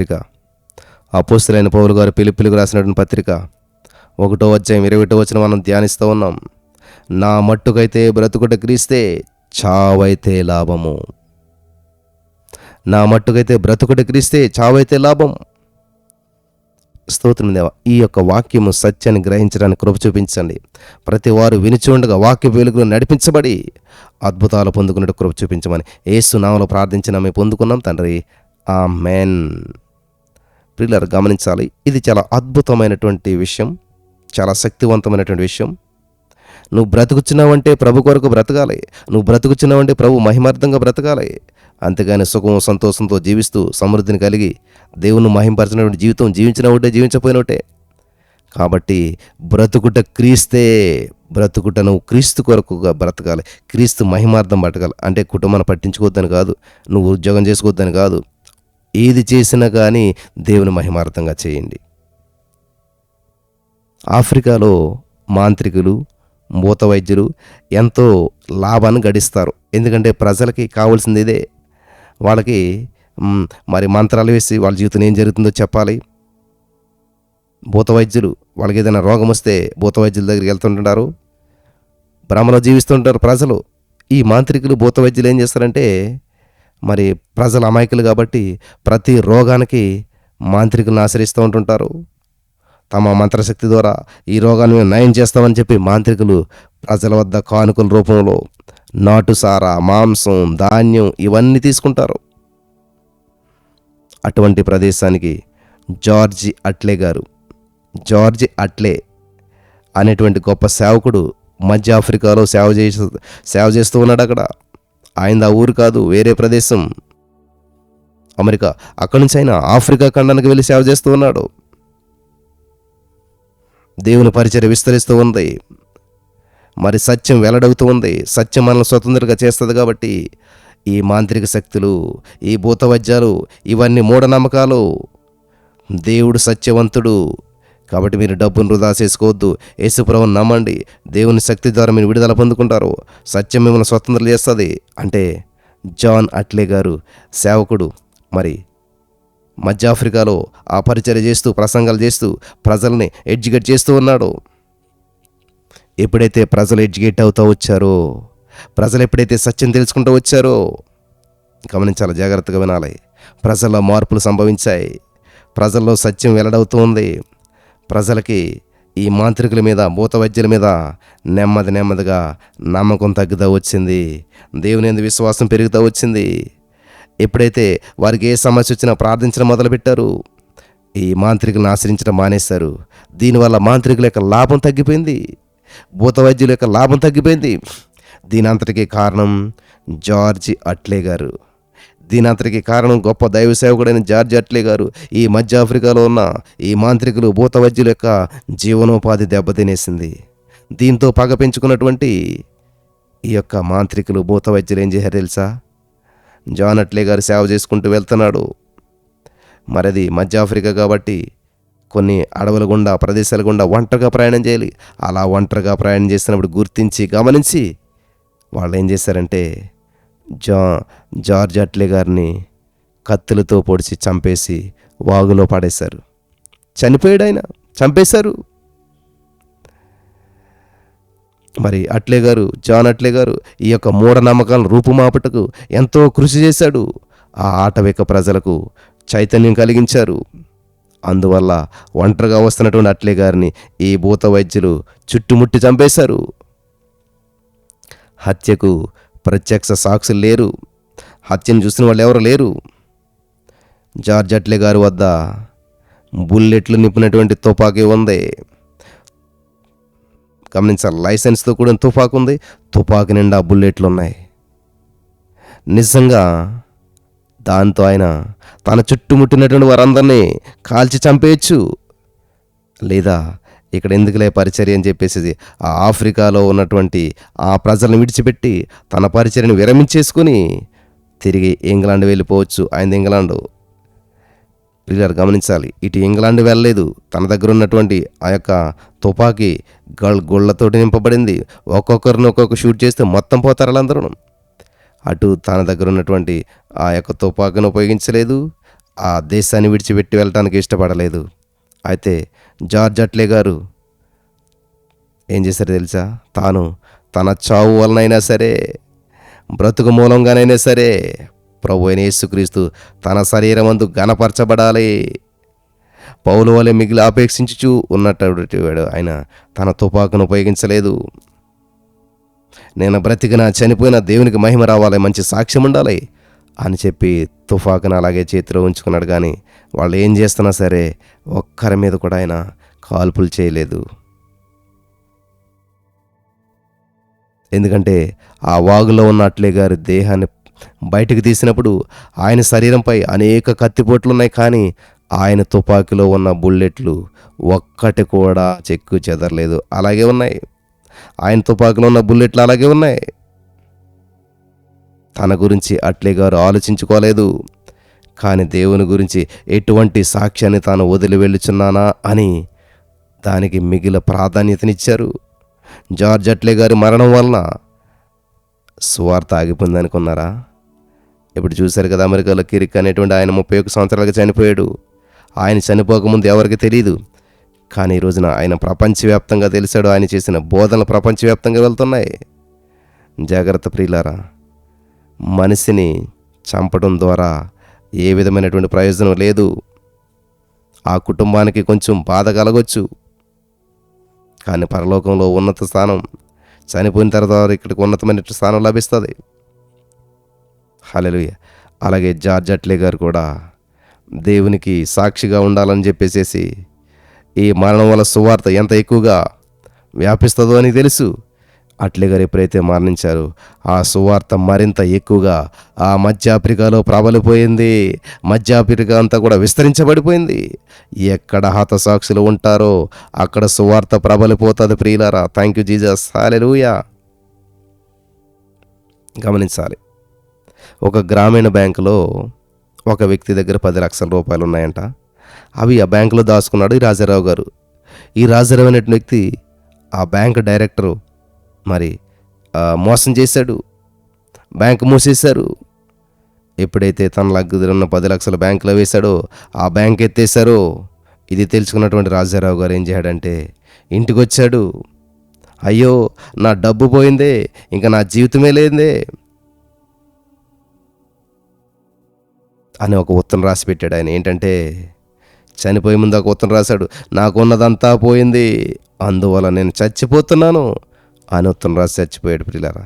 పత్రిక. అపోస్తులైన పౌరు గారు పిలుపులకు రాసినటువంటి పత్రిక. ఒకటో అధ్యాయం ఇరవై ఒకటో వచ్చిన మనం ధ్యానిస్తూ ఉన్నాం. నా మట్టుకైతే బ్రతుకుట క్రీస్తే చావైతే లాభము. నా మట్టుకైతే బ్రతుకుట క్రీస్తే చావైతే లాభం. స్తోత్రం దేవ ఈ యొక్క వాక్యము సత్యాన్ని గ్రహించడానికి కృప చూపించండి. ప్రతి వారు వినిచుండగా వాక్య వెలుగులో నడిపించబడి అద్భుతాలు పొందుకున్నట్టు కృప చూపించమని ఏసు నామలో ప్రార్థించిన మేము పొందుకున్నాం తండ్రి. ఆ మెన్ ప్రిల్లర్ గమనించాలి. ఇది చాలా అద్భుతమైనటువంటి విషయం. చాలా శక్తివంతమైనటువంటి విషయం. నువ్వు బ్రతుకుచున్నావంటే ప్రభు కొరకు బ్రతకాలి. నువ్వు బ్రతుకుచున్నావంటే ప్రభు మహిమార్థంగా బ్రతకాలి. అంతేగాని సుఖం సంతోషంతో జీవిస్తూ సమృద్ధిని కలిగి దేవుని మహింపరచినటువంటి జీవితం జీవించిన ఒకటే జీవించపోయినట్టే కాబట్టి బ్రతుకుట క్రీస్తే బ్రతుకుట నువ్వు క్రీస్తు కొరకుగా బ్రతకాలి. క్రీస్తు మహిమార్థం బ్రతకాలి. అంటే కుటుంబాన్ని పట్టించుకోవద్దని కాదు నువ్వు ఉద్యోగం చేసుకోవద్దని కాదు ఏది చేసినా కానీ దేవుని మహిమార్థంగా చేయండి. ఆఫ్రికాలో మాంత్రికులు మూత వైద్యులు ఎంతో లాభాన్ని గడిస్తారు. ఎందుకంటే ప్రజలకి కావాల్సింది ఇదే. వాళ్ళకి మరి మంత్రాలు వేసి వాళ్ళ జీవితం ఏం జరుగుతుందో చెప్పాలి. భూత వైద్యులు వాళ్ళకి ఏదైనా రోగం వస్తే భూత వైద్యుల దగ్గరికి వెళ్తుంటున్నారు భ్రమలో జీవిస్తుంటారు ప్రజలు. ఈ మాంత్రికులు భూత వైద్యులు ఏం చేస్తారంటే మరి ప్రజలు అమాయకులు కాబట్టి ప్రతి రోగానికి మాంత్రికులను ఆశ్రయిస్తూ ఉంటుంటారు. తమ మంత్రశక్తి ద్వారా ఈ రోగాన్ని మేము నయం చేస్తామని చెప్పి మాంత్రికులు ప్రజల వద్ద కానుకల రూపంలో నాటుసార మాంసం ధాన్యం ఇవన్నీ తీసుకుంటారు. అటువంటి ప్రదేశానికి జార్జి అట్లే గారు. జార్జి అట్లే అనేటువంటి గొప్ప సేవకుడు మధ్య ఆఫ్రికాలో సేవ చేసి సేవ చేస్తూ ఉన్నాడు అక్కడ. ఆయన ఆ ఊరు కాదు వేరే ప్రదేశం. అమెరికా అక్కడి నుంచి ఆయన ఆఫ్రికా ఖండానికి వెళ్ళి సేవ చేస్తూ ఉన్నాడు. దేవుని పరిచయం విస్తరిస్తూ ఉంది. మరి సత్యం వెల్లడవుతూ ఉంది. సత్యం మనల్ని స్వతంత్రంగా చేస్తుంది కాబట్టి ఈ మాంత్రిక శక్తులు ఈ భూతవైద్యాలు ఇవన్నీ మూఢనమ్మకాలు. దేవుడు సత్యవంతుడు. కాబట్టి మీరు డబ్బును వృధా చేసుకోవద్దు. యేసుప్రభుని నమ్మండి. దేవుని శక్తి ద్వారా మీరు విడుదల పొందుకుంటారు. సత్యం మిమ్మల్ని స్వతంత్రం చేస్తుంది. అంటే జాన్ అట్లే గారు సేవకుడు. మరి మధ్య ఆఫ్రికాలో ఆ పరిచర్య చేస్తూ ప్రసంగాలు చేస్తూ ప్రజల్ని ఎడ్యుకేట్ చేస్తూ ఉన్నాడు. ఎప్పుడైతే ప్రజలు ఎడ్యుకేట్ అవుతూ వచ్చారో ప్రజలు ఎప్పుడైతే సత్యం తెలుసుకుంటూ వచ్చారో గమనించాలి జాగ్రత్తగా వినాలి. ప్రజల్లో మార్పులు సంభవించాయి. ప్రజల్లో సత్యం వెల్లడవుతూ ఉంది. ప్రజలకి ఈ మాంత్రికుల మీద భూతవైద్యుల మీద నెమ్మది నెమ్మదిగా నమ్మకం తగ్గుతూ వచ్చింది. దేవుని ఎందు విశ్వాసం పెరుగుతూ వచ్చింది. ఎప్పుడైతే వారికి ఏ సమస్య వచ్చినా ప్రార్థించడం మొదలుపెట్టారు ఈ మాంత్రికులను ఆశ్రయించడం మానేశారు. దీనివల్ల మాంత్రికుల యొక్క లాభం తగ్గిపోయింది. భూతవైద్యుల యొక్క లాభం తగ్గిపోయింది. దీని అంతటికీ కారణం జార్జి అట్లే గారు. దీని అంతటికీ కారణం గొప్ప దైవ సేవకుడైన జార్జ్ అట్లీ గారు. ఈ మధ్య ఆఫ్రికాలో ఉన్న ఈ మాంత్రికులు భూత వైద్యుల యొక్క జీవనోపాధి దెబ్బతినేసింది. దీంతో పగ పెంచుకున్నటువంటి ఈ యొక్క మాంత్రికులు భూత వైద్యులు ఏం చేశారు తెలుసా? జాన్ అట్లే గారు సేవ చేసుకుంటూ వెళ్తున్నాడు. మరది మధ్య ఆఫ్రికా కాబట్టి కొన్ని అడవుల గుండా ప్రదేశాల గుండా ఒంటరిగా ప్రయాణం చేయాలి. అలా ఒంటరిగా ప్రయాణం చేస్తున్నప్పుడు గుర్తించి గమనించి వాళ్ళు ఏం చేశారంటే జా జార్జ్ అట్లే గారిని కత్తులతో పొడిచి చంపేసి వాగులో పడేశారు. చనిపోయాడు ఆయన చంపేశారు. మరి అట్లే గారు జాన్ అట్లే గారు ఈ యొక్క మూఢనమ్మకాలను రూపుమాపుటకు ఎంతో కృషి చేశాడు. ఆ ఆటవిక ప్రజలకు చైతన్యం కలిగించారు. అందువల్ల ఒంటరిగా వస్తున్నటువంటి అట్లే గారిని ఈ భూత వైద్యులు చుట్టుముట్టి చంపేశారు. హత్యకు ప్రత్యక్ష సాక్షులు లేరు. హత్యను చూసిన వాళ్ళు ఎవరు లేరు. జార్జ్ అట్లే గారి వద్ద బుల్లెట్లు నింపినటువంటి తుపాకీ ఉంది. గమనించాలి లైసెన్స్తో కూడిన తుపాకు ఉంది. తుపాకు నిండా బుల్లెట్లు ఉన్నాయి. నిజంగా దాంతో ఆయన తన చుట్టుముట్టినటువంటి వారందరినీ కాల్చి చంపేయచ్చు. లేదా ఇక్కడ ఎందుకులే పరిచర్య అని చెప్పేసి ఆ ఆఫ్రికాలో ఉన్నటువంటి ఆ ప్రజలను విడిచిపెట్టి తన పరిచర్యను విరమించేసుకుని తిరిగి ఇంగ్లాండ్ వెళ్ళిపోవచ్చు. ఆయన ఇంగ్లాండు. పిల్లలు గమనించాలి. ఇటు ఇంగ్లాండ్ వెళ్ళలేదు. తన దగ్గర ఉన్నటువంటి ఆ యొక్క తుపాకీ గల్ గుళ్ళతోటి నింపబడింది. ఒక్కొక్కరిని ఒక్కొక్క షూట్ చేస్తే మొత్తం పోతారు వాళ్ళందరూ. అటు తన దగ్గర ఉన్నటువంటి ఆ యొక్క తుపాకీని ఉపయోగించలేదు. ఆ దేశాన్ని విడిచిపెట్టి వెళ్ళటానికి ఇష్టపడలేదు. అయితే జార్జ్ అట్లే గారు ఏం చేశారు తెలుసా? తాను తన చావు వలనైనా సరే బ్రతుకు మూలంగానైనా సరే ప్రభు అయిన యేసుక్రీస్తు తన శరీరమందు గణపరచబడాలి పౌలు వలె మిగిలి అపేక్షించుచు ఉన్నటువంటి వాడు ఆయన తన తుపాకును ఉపయోగించలేదు. నేను బ్రతికిన చనిపోయిన దేవునికి మహిమ రావాలి మంచి సాక్ష్యం ఉండాలి. అని చెప్పి తుఫాకును అలాగే చేతిలో ఉంచుకున్నాడు. కానీ వాళ్ళు ఏం చేస్తున్నా సరే ఒక్కరి మీద కూడా ఆయన కాల్పులు చేయలేదు. ఎందుకంటే ఆ వాగులో ఉన్న అట్లే గారి దేహాన్ని బయటకు తీసినప్పుడు ఆయన శరీరంపై అనేక కత్తిపోట్లు ఉన్నాయి. కానీ ఆయన తుపాకీలో ఉన్న బుల్లెట్లు ఒక్కటి కూడా చెక్కు చెదరలేదు. అలాగే ఉన్నాయి. ఆయన తుపాకీలో ఉన్న బుల్లెట్లు అలాగే ఉన్నాయి. తన గురించి అట్లే గారు ఆలోచించుకోలేదు. కానీ దేవుని గురించి ఎటువంటి సాక్ష్యాన్ని తాను వదిలి వెళ్ళుచున్నానా అని దానికి మిగిలిన ప్రాధాన్యతనిచ్చారు. జార్జ్ అట్లే గారి మరణం వలన స్వార్థ ఆగిపోయింది అనుకున్నారా ఇప్పుడు చూశారు కదా అమెరికాలో కిరిక్ అనేటువంటి ఆయన ముప్పై ఒక్క సంవత్సరాలుగా చనిపోయాడు. ఆయన చనిపోకముందు ఎవరికి తెలియదు కానీ ఈ రోజున ఆయన ప్రపంచవ్యాప్తంగా తెలిసాడు. ఆయన చేసిన బోధనలు ప్రపంచవ్యాప్తంగా వెళ్తున్నాయి. జాగ్రత్త ప్రియులారా మనిషిని చంపడం ద్వారా ఏ విధమైనటువంటి ప్రయోజనం లేదు. ఆ కుటుంబానికి కొంచెం బాధ కలగొచ్చు. కానీ పరలోకంలో ఉన్నత స్థానం చనిపోయిన తర్వాత ఇక్కడికి ఉన్నతమైన స్థానం లభిస్తుంది. హలలుయ అలాగే జార్జ్ అట్లే గారు కూడా దేవునికి సాక్షిగా ఉండాలని చెప్పేసేసి ఈ మరణం వల్ల సువార్త ఎంత ఎక్కువగా వ్యాపిస్తుందో అని తెలుసు. అట్లే గారు ఎప్పుడైతే మరణించారు ఆ సువార్త మరింత ఎక్కువగా ఆ మధ్య ఆఫ్రికాలో ప్రబలిపోయింది. మధ్య ఆఫ్రికా అంతా కూడా విస్తరించబడిపోయింది. ఎక్కడ హతసాక్షులు ఉంటారో అక్కడ సువార్త ప్రబలిపోతుంది ప్రియులారా. థ్యాంక్ యూ జీజస్ హాలెలుయా గమనించాలి. ఒక గ్రామీణ బ్యాంకులో ఒక వ్యక్తి దగ్గర పది లక్షల రూపాయలు ఉన్నాయంట. అవి ఆ బ్యాంకులో దాచుకున్నాడు ఈ రాజారావు గారు. ఈ రాజారావు అనేటువంటి వ్యక్తి ఆ బ్యాంక్ డైరెక్టరు మరి మోసం చేశాడు. బ్యాంక్ మూసేశారు. ఎప్పుడైతే తన దగ్గర ఉన్న పది లక్షల బ్యాంకులో వేశాడో ఆ బ్యాంక్ ఎత్తేశారో ఇది తెలుసుకున్నటువంటి రాజారావు గారు ఏం చేయడంటే ఇంటికి వచ్చాడు అయ్యో నా డబ్బు పోయిందే ఇంకా నా జీవితమే లేదే అని ఒక ఉత్తరం రాసి పెట్టాడు ఆయన. ఏంటంటే చనిపోయే ముందు ఒక ఉత్తరం రాశాడు నాకున్నదంతా పోయింది అందువల్ల నేను చచ్చిపోతున్నాను. అని ఉత్తరం రాసి చచ్చిపోయాడు ప్రియులారా.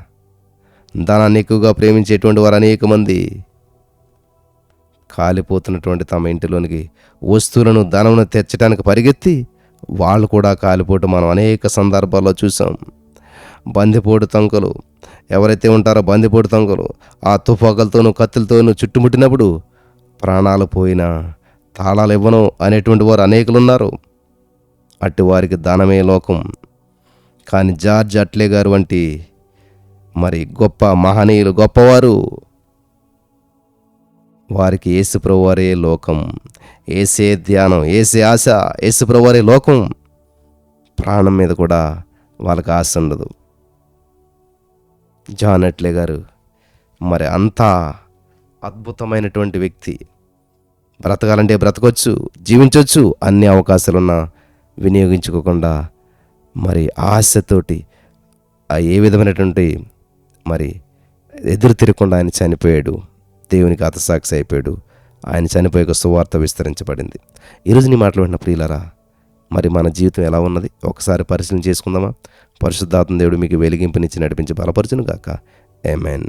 ధనాన్ని ఎక్కువగా ప్రేమించేటువంటి వారు అనేక మంది కాలిపోతున్నటువంటి తమ ఇంటిలోనికి వస్తువులను ధనమును తెచ్చడానికి పరిగెత్తి వాళ్ళు కూడా కాలిపోవటం మనం అనేక సందర్భాల్లో చూసాం బందిపోటు తంకలు ఎవరైతే ఉంటారో బందిపోటు తంకలు ఆ తుపాకులతోనూ కత్తులతోనూ చుట్టుముట్టినప్పుడు ప్రాణాలు పోయినా తాళాలు ఇవ్వను అనేటువంటి వారు అనేకులు ఉన్నారు అట్టి వారికి దానమే లోకం కానీ జార్జ్ అట్లే గారు వంటి మరి గొప్ప మహనీయులు గొప్పవారు. వారికి యేసు లోకం. ఏసే ధ్యానం ఏసే ఆశ యేసు లోకం. ప్రాణం మీద కూడా వాళ్ళకి ఆశ ఉండదు. జాన్ అట్లే గారు మరి అంతా అద్భుతమైనటువంటి వ్యక్తి. బ్రతకాలంటే బ్రతకొచ్చు జీవించవచ్చు అన్ని అవకాశాలున్నా వినియోగించుకోకుండా మరి ఆశతోటి ఏ విధమైనటువంటి మరి ఎదురు తిరగకుండా ఆయన చనిపోయాడు. దేవునికి అతసాక్షి అయిపోయాడు. ఆయన చనిపోయే సువార్త విస్తరించబడింది. ఈరోజు నీ మాటలు వింటున్న ప్రియులరా మరి మన జీవితం ఎలా ఉన్నది? ఒకసారి పరిశీలన చేసుకుందామా? పరిశుద్ధాత్మ దేవుడు మీకు వెలిగింపునిచ్చి నడిపించి బలపరచును గాక ఏమెన్